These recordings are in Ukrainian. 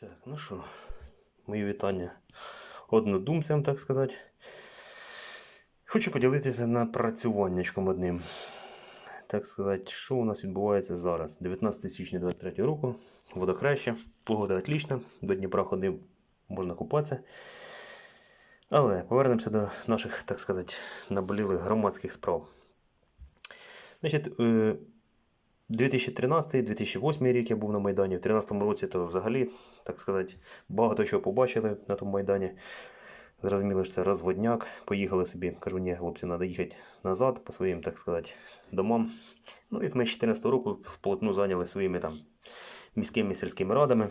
Так, ну що, мої вітання однодумцям, так сказати. Хочу поділитися напрацюваннячком одним. Так сказати, що у нас відбувається зараз? 19 січня 23 року, водохреща, погода отлічна, до Дніпра ходив, можна купатися. Але повернемося до наших, так сказати, наболілих громадських справ. Значить, е, 2013-2008 рік я був на Майдані. В 2013 році то взагалі, так сказати, багато чого побачили на тому Майдані. Зрозуміло, що це розводняк. Поїхали собі. Кажу, ні, хлопці, треба їхати назад по своїм, так сказати, домам. Ну і ми з 2014 року вплотну зайняли своїми там міськими сільськими радами.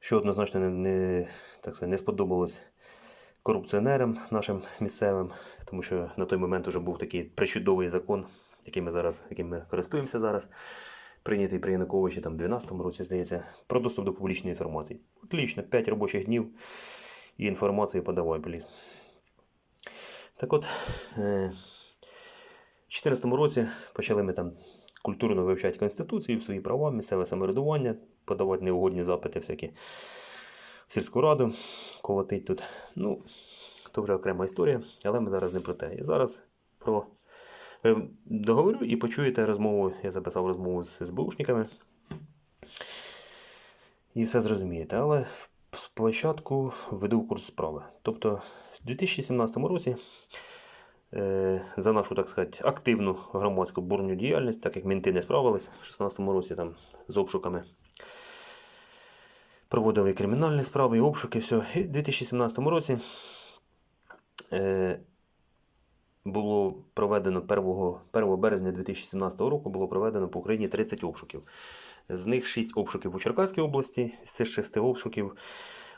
Що однозначно не, так сказати, не сподобалось корупціонерам нашим місцевим, тому що на той момент вже був такий причудовий закон, яким ми зараз, яким ми користуємося зараз, прийнятий при Януковичі там, в 2012 році, здається, про доступ до публічної інформації. Отлично, 5 робочих днів і інформацію подавай, пліз. Так от, е, в 2014 році почали ми там культурно вивчати Конституцію, свої права, місцеве самоврядування, подавати неугодні запити всякі в сільську раду, колотить тут. Ну, то вже окрема історія, але ми зараз не про те. І зараз про договорю і почуєте розмову. Я записав розмову з СБУшниками. І все зрозумієте. Але спочатку веду курс справи. Тобто, в 2017 році е, за нашу, так сказати, активну громадську бурню діяльність, так як мінти не справились в 2016 році там, з обшуками. Проводили кримінальні справи, і обшуки, все. І в 2017 році е, було проведено 1, 1 березня 2017 року було проведено по Україні 30 обшуків. З них 6 обшуків у Черкаській області, з цих 6 обшуків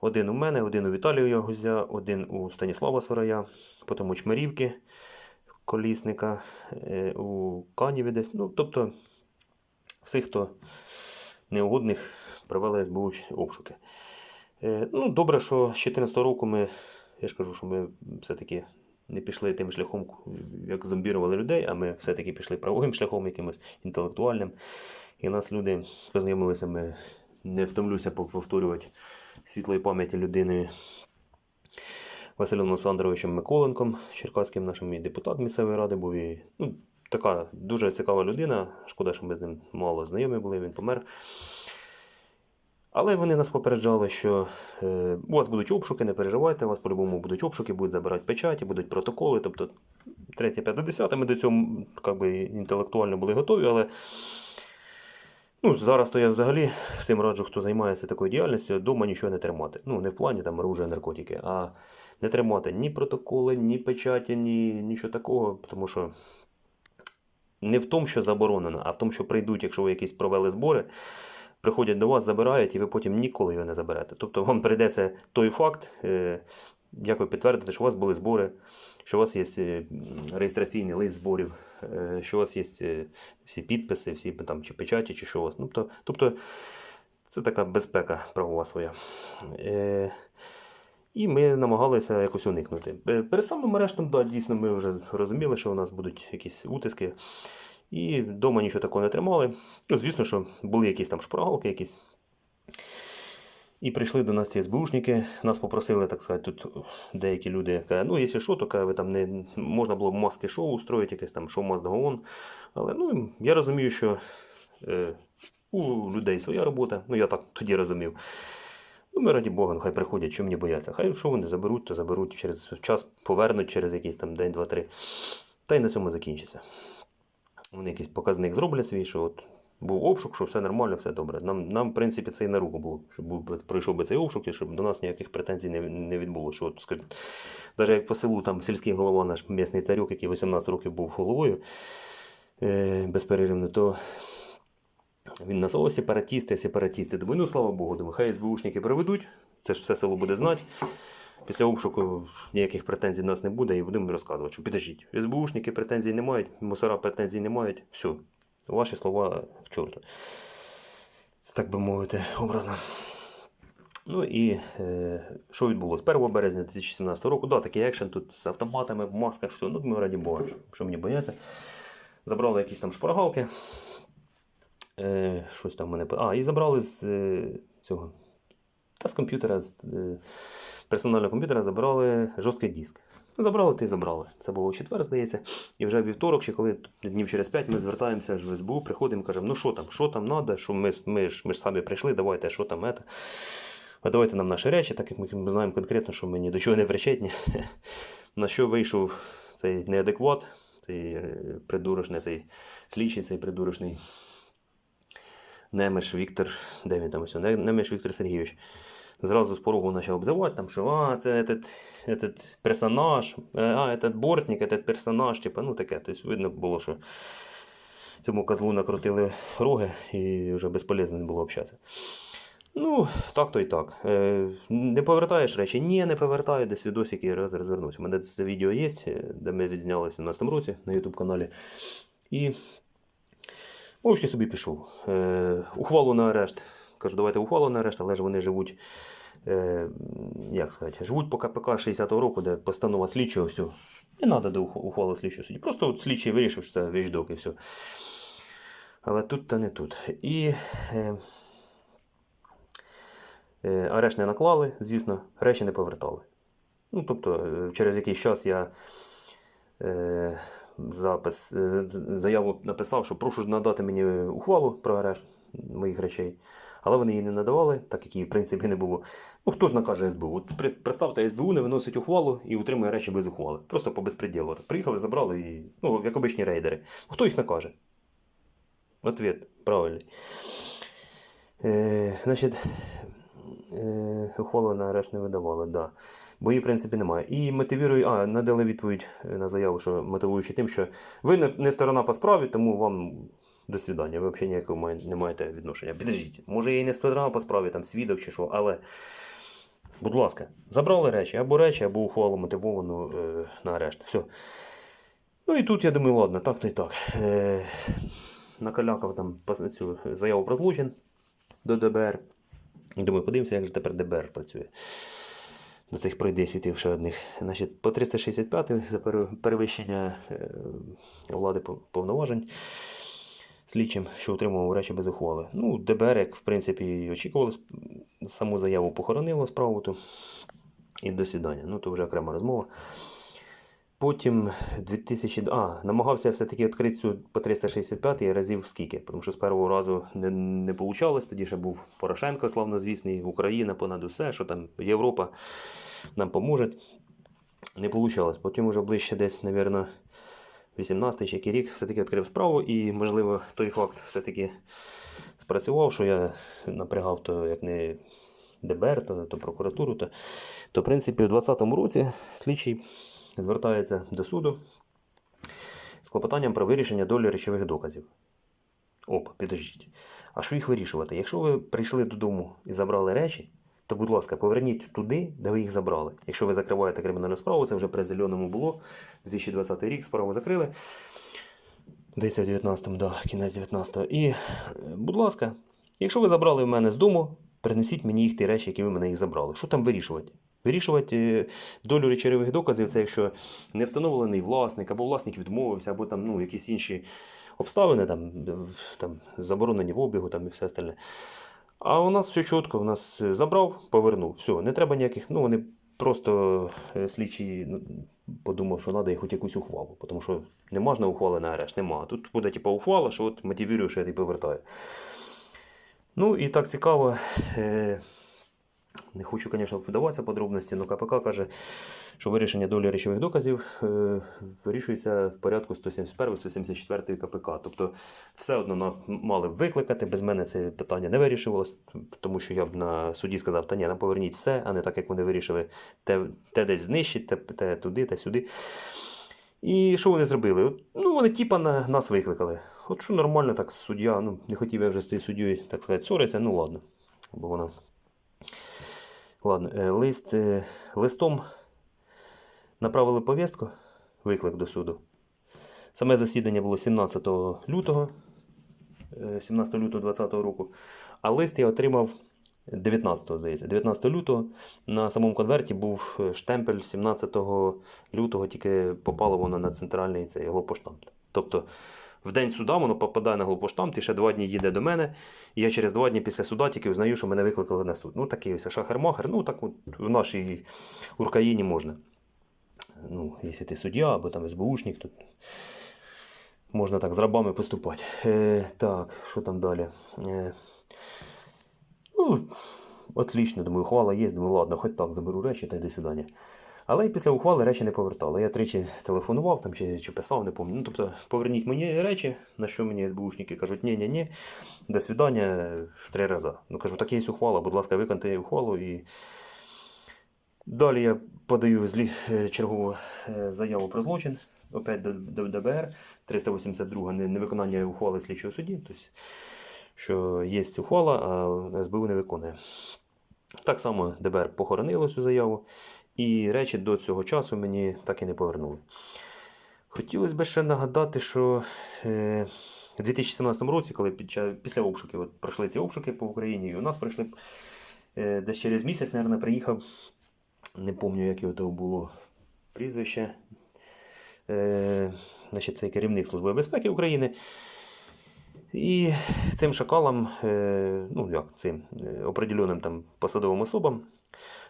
один у мене, один у Віталія Ягузя, один у Станіслава Сарая, потім у Чмирівки, Колісника, е, у Каніві десь. Ну, тобто, всіх, хто неугодних провели СБУ обшуки. Е, ну, добре, що з 2014 року ми, я ж кажу, що ми все-таки не пішли тим шляхом, як зомбірували людей, а ми все-таки пішли правовим шляхом, якимось інтелектуальним. І нас люди познайомилися, ми не втомлюся повторювати світлої пам'яті людини Василем Олександровичем Миколенком, черкаським нашим і депутат місцевої ради був. І, ну, така дуже цікава людина. Шкода, що ми з ним мало знайомі були, він помер. Але вони нас попереджали, що е, у вас будуть обшуки, не переживайте, у вас по-любому будуть обшуки, будуть забирати печаті, будуть протоколи. Тобто 3, 5, 10 ми до цього как би, інтелектуально були готові, але ну, зараз то я взагалі всім раджу, хто займається такою діяльністю, вдома нічого не тримати. Ну, не в плані там оружия, наркотики, а не тримати ні протоколи, ні печаті, ні нічого такого, тому що не в тому, що заборонено, а в тому, що прийдуть, якщо ви якісь провели збори приходять до вас, забирають, і ви потім ніколи його не заберете. Тобто вам прийдеться той факт, е, як ви підтвердите, що у вас були збори, що у вас є е, реєстраційний лист зборів, е, що у вас є всі підписи, всі там, чи печаті, чи що у вас. Тобто, тобто це така безпека правова своя. І ми намагалися якось уникнути. Перед самим арештом, да, дійсно, ми вже розуміли, що у нас будуть якісь утиски. І вдома нічого такого не тримали. Ну, звісно, що були якісь там шпаргалки якісь. І прийшли до нас ці СБУшники, нас попросили, так сказати, тут деякі люди кажуть, ну, якщо що, то кажуть, ви там не можна було б маски шоу устроїти, якесь там шоу маст ГОН. Але ну, я розумію, що е, у людей своя робота, ну я так тоді розумів. Ну, ми раді Бога, ну, хай приходять, що мені бояться. Хай що вони заберуть, то заберуть через час, повернуть через якийсь там день, два-три. Та й на цьому закінчиться. Вони якийсь показник зроблять свій, що от був обшук, що все нормально, все добре. Нам, нам в принципі, це і на руку було, щоб пройшов би цей обшук, і щоб до нас ніяких претензій не, не відбулося. Що, от, скажімо, навіть як по селу там сільський голова, наш місний царюк, який 18 років був головою е, безперервно, то він нас о, сепаратісти, сепаратісти. Думаю, ну слава Богу, думаю, хай СБУшники проведуть, це ж все село буде знати. Після обшуку ніяких претензій до нас не буде і будемо розказувати, що підождіть, СБУшники претензій не мають, мусора претензій не мають. Все, ваші слова к чорту. Це так би мовити, образно. Ну і е, що відбулося? 1 березня 2017 року, да, такий екшен тут з автоматами, в масках, все. Ну, ми раді Бога, що мені бояться. Забрали якісь там шпаргалки. Е, щось там мене. А, і забрали з е, цього. Та з комп'ютера, з е, персонального комп'ютера забрали жорсткий диск. Забрали ти забрали. Це було четвер, здається. І вже вівторок, чи коли днів через п'ять ми звертаємося в СБУ, приходимо, кажемо, ну що там, що там треба, що ми, ми, ж, ми ж самі прийшли, давайте, що там, это. А давайте нам наші речі, так як ми, ми знаємо конкретно, що ми ні до чого не причетні. На що вийшов цей неадекват, цей е, придурочний, цей слідчий, цей придурочний Немеш Віктор, де він там ось, Немеш Віктор Сергійович Зразу з порогу почав обзивати, там, що а, це этот, этот персонаж, е, а, этот бортник, этот персонаж, типу, ну таке. Тобто видно було, що цьому козлу накрутили роги і вже безполезно не було общатися. Ну, так то і так. Е, не повертаєш речі? Ні, не повертаю, десь відосики раз розвернусь. У мене це відео є, е, де ми відзняли в 17 році на YouTube каналі. І мовчки собі пішов. Е, ухвалу на арешт. Кажу, давайте ухвалу на арешт, але ж вони живуть. Е, як сказати, живуть по КПК 60-го року, де постанова слідчого, все. Не треба до ух- ухвали слідчого судді. Просто от слідчий вирішив, що це віждок і все. Але тут та не тут. І е, е, арешт не наклали, звісно, речі не повертали. Ну, тобто, е, через якийсь час я е, запис, е, заяву написав, що прошу надати мені ухвалу про арешт моїх речей. Але вони її не надавали, так як її в принципі не було. Ну хто ж накаже СБУ? От представте, СБУ не виносить ухвалу і утримує речі без ухвали. Просто по безпреділу. Приїхали, забрали і. Ну, як обичні рейдери. Хто їх накаже? Ответ правильний. Е, значить, е, ухвалу на не видавали, да. Бо її, в принципі, немає. І мотивірую, а, надали відповідь на заяву, що мотивуючи тим, що ви не сторона по справі, тому вам до свідання. Ви взагалі ніякого не маєте відношення. Підождіть, може я і не сторона по справі, там свідок чи що, але. Будь ласка, забрали речі, або речі, або ухвалу мотивовану е, на арешт. Все. Ну і тут я думаю, ладно, так то і так. Е, накалякав там цю заяву про злочин до ДБР. І Думаю, подивимося, як же тепер ДБР працює. До цих пройде світів ще одних. Значить, по 365 за перевищення е, влади повноважень слідчим, що отримував речі без ухвали. Ну, ДБР, як в принципі і очікували, саму заяву похоронило справу ту і до свідання. Ну, то вже окрема розмова. Потім 2000... А, намагався все-таки відкрити цю по 365 разів скільки, тому що з першого разу не, не вийшло. Тоді ще був Порошенко, славнозвісний, Україна понад усе, що там Європа нам поможе. Не вийшло. Потім вже ближче десь, мабуть, 18 чи який рік все-таки відкрив справу, і, можливо, той факт все-таки спрацював, що я напрягав то як не ДБР, то, то прокуратуру, то, то в принципі в 2020 році слідчий звертається до суду з клопотанням про вирішення долі речових доказів. Оп, підождіть. А що їх вирішувати? Якщо ви прийшли додому і забрали речі, то, будь ласка, поверніть туди, де ви їх забрали. Якщо ви закриваєте кримінальну справу, це вже при зеленому було. 2020 рік справу закрили. Десь в 19-му, да, кінець 19-го. І, е, будь ласка, якщо ви забрали в мене з дому, принесіть мені їх ті речі, які ви мене їх забрали. Що там вирішувати? Вирішувати е, долю речових доказів, це якщо не встановлений власник, або власник відмовився, або там ну, якісь інші обставини, там, е, там, заборонені в обігу там, і все остальне. А у нас все чітко, у нас е, забрав, повернув. Все, не треба ніяких. Ну, вони просто е, слідчі подумав, що треба хоч якусь ухвалу, тому що не можна ухвали на арешт, нема. Тут буде типу, ухвала, що от мотивірую, що я тебе повертаю. Ну і так цікаво. Е, не хочу, звісно, вдаватися подробності, але КПК каже, що вирішення долі речових доказів е, вирішується в порядку 171-174 КПК. Тобто, все одно нас мали б викликати. Без мене це питання не вирішувалось, тому що я б на суді сказав, та ні, нам поверніть все, а не так, як вони вирішили, те, те десь знищить, те, те туди, те сюди. І що вони зробили? Ну, вони типа на нас викликали. От що нормально, так суддя, ну, не хотів я вже з тією суддєю, так сказати, ссоритися, ну ладно. Бо вона. Ладно, е, лист, е, листом направили повістку, виклик до суду. Саме засідання було 17 лютого, е, 17 лютого 2020 року, а лист я отримав 19, здається, 19 лютого. На самому конверті був е, штемпель 17 лютого, тільки попало воно на центральний цей глопоштамп. Тобто в день суда воно попадає на глупоштамт, і ще два дні їде до мене. І я через два дні після суда тільки узнаю, що мене викликали на суд. Ну, такий ось шахер-махер, ну так от в нашій Україні можна. Ну, якщо ти суддя або там СБУшник, то можна так з рабами поступати. Е, так, що там далі? Е, ну, отлично, думаю, ухвала є, думаю, ладно, хоч так заберу речі та йди сюди. Але і після ухвали речі не повертали. Я тричі телефонував там, чи, чи писав, не пам'ятаю. Ну, тобто, поверніть мені речі, на що мені СБУшники кажуть, ні, ні, ні, до свидання три рази. Ну кажу, так є ухвала, будь ласка, виконайте ухвалу і. Далі я подаю злі, е, чергову е, заяву про злочин, опять до ДБР, 382 невиконання ухвали слідчого судді, тобто, що є ухвала, а СБУ не виконує. Так само ДБР похоронило цю заяву, і речі до цього часу мені так і не повернули. Хотілося б ще нагадати, що е, у 2017 році, коли після обшуків от пройшли ці обшуки по Україні, і у нас пройшли е, десь через місяць, мабуть, приїхав, не пам'ятаю, яке того було прізвище. Е, значить, це керівник Служби безпеки України. І цим шакалам, е, ну як цим е, определеним там посадовим особам,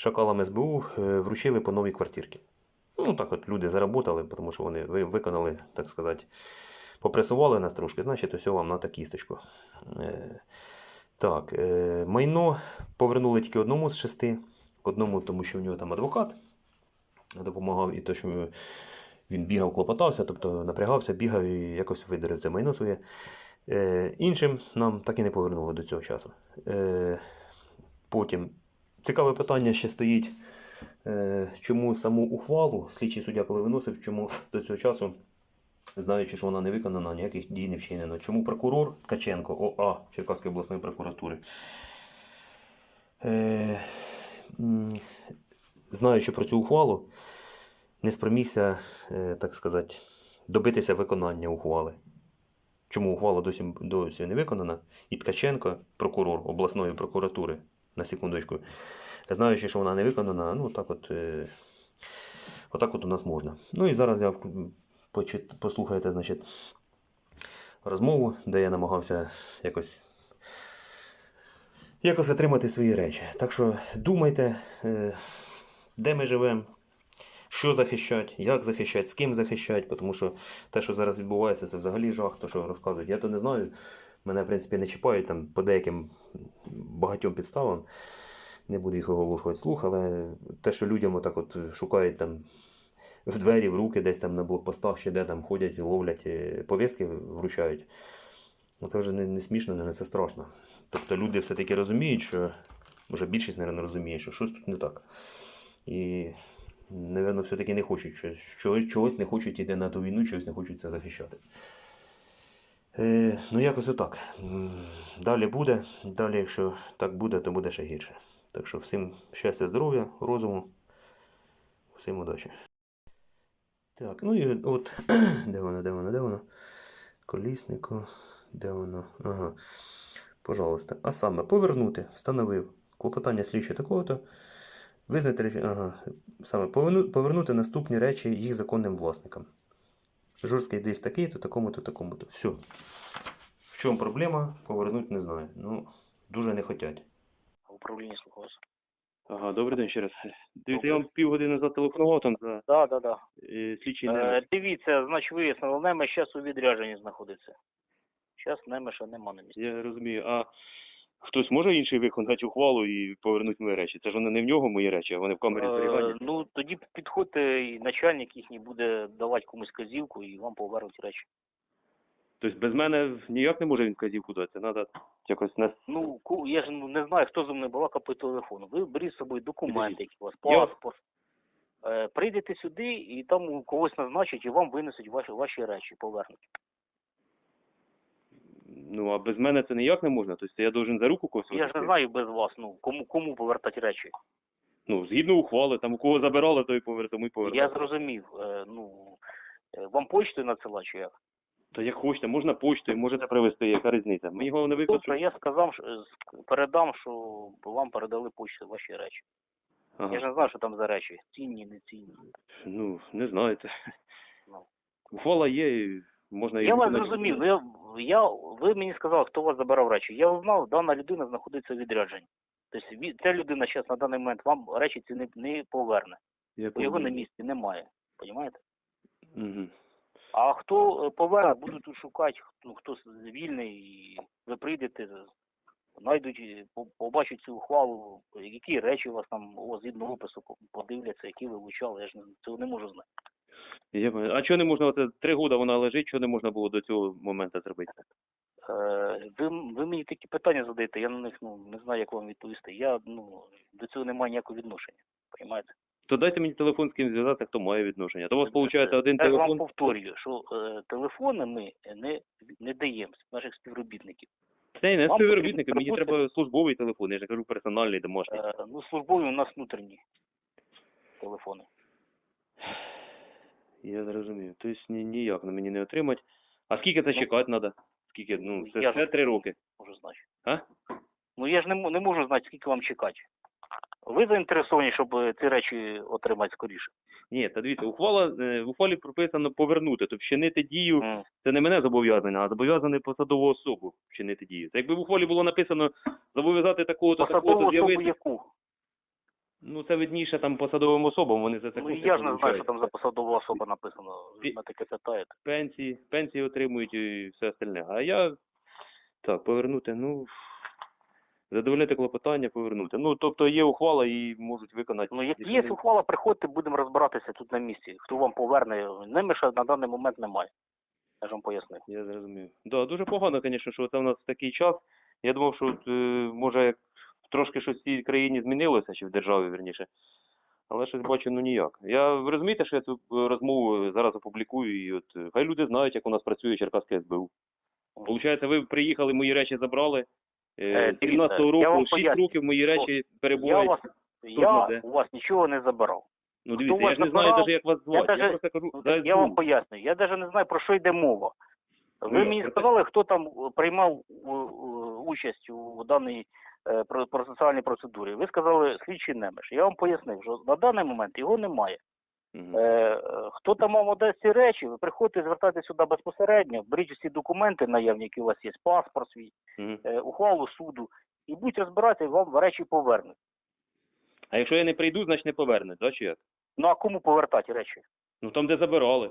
шакалам СБУ е, вручили по новій квартирці. Ну так от люди заработали, тому що вони виконали, так сказати, попресували нас трошки, значить, ось вам на та кісточку. Е, так, е, майно повернули тільки одному з шести. Одному, тому що в нього там адвокат допомагав, і то, що він бігав, клопотався, тобто напрягався, бігав і якось видерив це майно своє. Іншим нам так і не повернули до цього часу. Потім цікаве питання ще стоїть, е, чому саму ухвалу слідчий суддя, коли виносив, чому до цього часу, знаючи, що вона не виконана, ніяких дій не вчинено. Чому прокурор Ткаченко ОА Черкаської обласної прокуратури, е, знаючи про цю ухвалу, не спромігся, е, так сказати, добитися виконання ухвали. Чому ухвала досі, досі не виконана? І Ткаченко, прокурор обласної прокуратури, на секундочку, знаючи, що вона не виконана, ну так от, е, отак от у нас можна. Ну і зараз я послухаєте, значить, розмову, де я намагався якось, якось отримати свої речі. Так що думайте, е, де ми живемо, що захищати, як захищати, з ким захищати, тому що те, що зараз відбувається, це взагалі жах, то що розказують. Я то не знаю. Мене, в принципі, не чіпають там по деяким багатьом підставам. Не буду їх оголошувати слух, але те, що людям отак от шукають там в двері, в руки, десь там на блокпостах чи де там ходять, ловлять е, повістки, вручають. Ну, це вже не, не смішно, не це страшно. Тобто люди все-таки розуміють, що вже більшість, мабуть, розуміє, що щось тут не так. І, напевно, все-таки не хочуть щось, чогось, не хочуть йти на ту війну, чогось не хочуть це захищати. Е, ну, якось отак. Далі буде. Далі, якщо так буде, то буде ще гірше. Так що всім щастя, здоров'я, розуму, всім удачі. Так, ну і от, де воно, де воно, де воно? Коліснико, де воно? Ага. Пожалуйста. А саме повернути, встановив клопотання слідчі такого-то. Визнати речі, ага. Саме повернути наступні речі їх законним власникам. Жорсткий десь такий-то, такому-то, такому-то. Все. В чому проблема? Повернути не знаю. Ну, дуже не хотять. Управління слухаю вас. Ага, добрий день ще раз. Дивіться, я вам півгодини зателефонував там за Да, да, да. е, слідчий Е, дивіться, значить вияснили, Немеш зараз у відрядженні знаходиться. Зараз Немеша нема на місці. Я розумію, а хтось може інший виконати ухвалу і повернути мої речі? Це ж вони не в нього мої речі, а вони в камері Е, зберігання. ну, тоді підходьте, і начальник їхній буде давати комусь казівку і вам повернуть речі. Тобто без мене ніяк не може він вказівку дати. Треба якось на Ну, ку- я ж ну, не знаю, хто за мною балакав по телефону. Ви беріть з собою документи, які у вас, Я- паспорт. Е, прийдете сюди і там у когось назначать і вам винесуть ваші, ваші речі, повернуть. Ну а без мене це ніяк не можна. Тобто я должен за руку когось. Я ж не знаю без вас, ну, кому, кому повертати речі. Ну, згідно ухвали, там у кого забирали, той повер, тому й повертав. Я зрозумів. Е, ну, е, вам почтою надсилати чи як? Та як хочете, можна почтою, можете привезти, яка різниця. Мені головне виклик, Тобто я сказав, що, е, ск- передам, що вам передали почтою ваші речі. Ага. Я ж не знаю, що там за речі. Цінні, не цінні. Ну, не знаєте. Ну. Ухвала є, і можна Я вас зрозумів. Ну, я, я, ви мені сказали, хто вас забирав речі. Я узнав, дана людина знаходиться у відрядженні. Тобто ця людина зараз на даний момент вам речі ці не, не поверне. Я Бо його на місці немає. Понімаєте? Мгм. А хто е, поверне, будуть тут шукати, ну, хто вільний, і ви прийдете, знайдуть, побачать цю ухвалу, які речі у вас там у вас згідно опису подивляться, які ви вивчали, я ж цього не можу знати. Я. А чого не можна, оце три роки вона лежить, чого не можна було до цього моменту зробити? Е, ви, ви мені такі питання задаєте, я на них ну, не знаю, як вам відповісти. Я ну, до цього не маю ніякого відношення. Понімаєте? То дайте мені телефон, з ким зв'язати, хто має відношення. То у вас виходить один я ж вам повторюю, що е, телефони ми не, не даємо з наших співробітників. Це не Вам співробітники, мені треба службовий телефон, я ж не кажу персональний, домашній. Е, ну, службові у нас внутрішні телефони. Я зрозумів. Тобто ні, ніяк на мені не отримати. А скільки це чекати треба? Скільки? Ну, це Я ж- три роки. Можу знати. А? Ну я ж не, не можу знати, скільки вам чекати. Ви заінтересовані, щоб е, ці речі отримати скоріше. Ні, та дивіться, ухвала, е, в ухвалі прописано повернути, тобто вчинити дію, М. це не мене зобов'язане, а зобов'язане посадову особу вчинити дію. Це якби в ухвалі було написано зобов'язати такого-то, Посадову такого-то особу з'явити, яку? Ну це видніше там посадовим особам, вони за це Ну кошти я ж не знаю, получають. що там за посадова особа написано. Ви Пі- мене таке питаєте. Пенсії, пенсії отримують і все остальне. А я, так, повернути, ну, задовольнити клопотання, повернути. Ну, тобто є ухвала і можуть виконати. Ну, як є ухвала, приходьте, будемо розбиратися тут на місці. Хто вам поверне, ними ще на даний момент немає. Я ж вам пояснив. Я зрозумів. Да, дуже погано, звісно, що це в нас такий час. Я думав, що от, е, може як трошки щось в цій країні змінилося, чи в державі, верніше. Але щось бачу, ну ніяк. Я ви розумієте, що я цю е, розмову зараз опублікую, і от е, хай люди знають, як у нас працює Черкаське СБУ. Получається, ви приїхали, мої речі забрали. Е, Е, з дивіться, 17 я року, 6 поясню. років мої речі Я вас, я у вас нічого не забирав. Ну хто дивіться, я ж не знаю забирав? навіть, як вас звати. Я, даже- просто кажу, я вам пояснюю. Я навіть не знаю, про що йде мова. Ви Ну, мені сказали, хто там е, приймав е, е, участь у даній е, процесуальній процедурі. Ви сказали слідчий немеш. Я вам пояснив, що на даний момент його немає. Е, е, хто там вам надасть ці речі, ви приходьте звертайтеся сюди безпосередньо, беріть усі документи наявні, які у вас є, паспорт свій, е, ухвалу суду, і будуть розбиратися, і вам речі повернуть. А якщо я не прийду, значить не повернуть, да, чи як? Ну а кому повертати речі? Ну там, де забирали.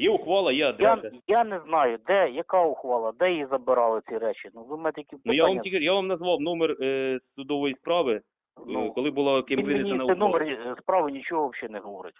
Є ухвала, є адреса. Я, я не знаю, де, яка ухвала, де її забирали ці речі. Ну ви мене такі Ну я вам тільки я вам назвав номер е, судової справи, е, ну, коли була ким він мені винесена це ухвала. номер е, справи нічого взагалі не говорить.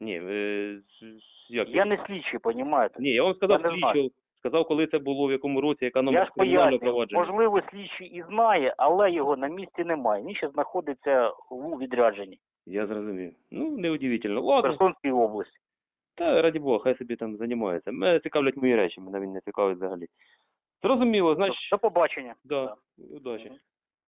Ні, е, с- с- як Я не слідчий, понімаєте? Ні, я вам сказав Я не знаю. слідчого, сказав, коли це було, в якому році, яка Я номер ж кримінального пояснюю, провадження. можливо, слідчий і знає, але його на місці немає. Він ще знаходиться у відрядженні Я зрозумів. Ну, неудивительно. в Ладно, Херсонській області. Та раді Бога, хай собі там займається. Мене цікавлять мої речі, мене він не цікавить взагалі. Зрозуміло, значить, До побачення. да, удачі. Мгм.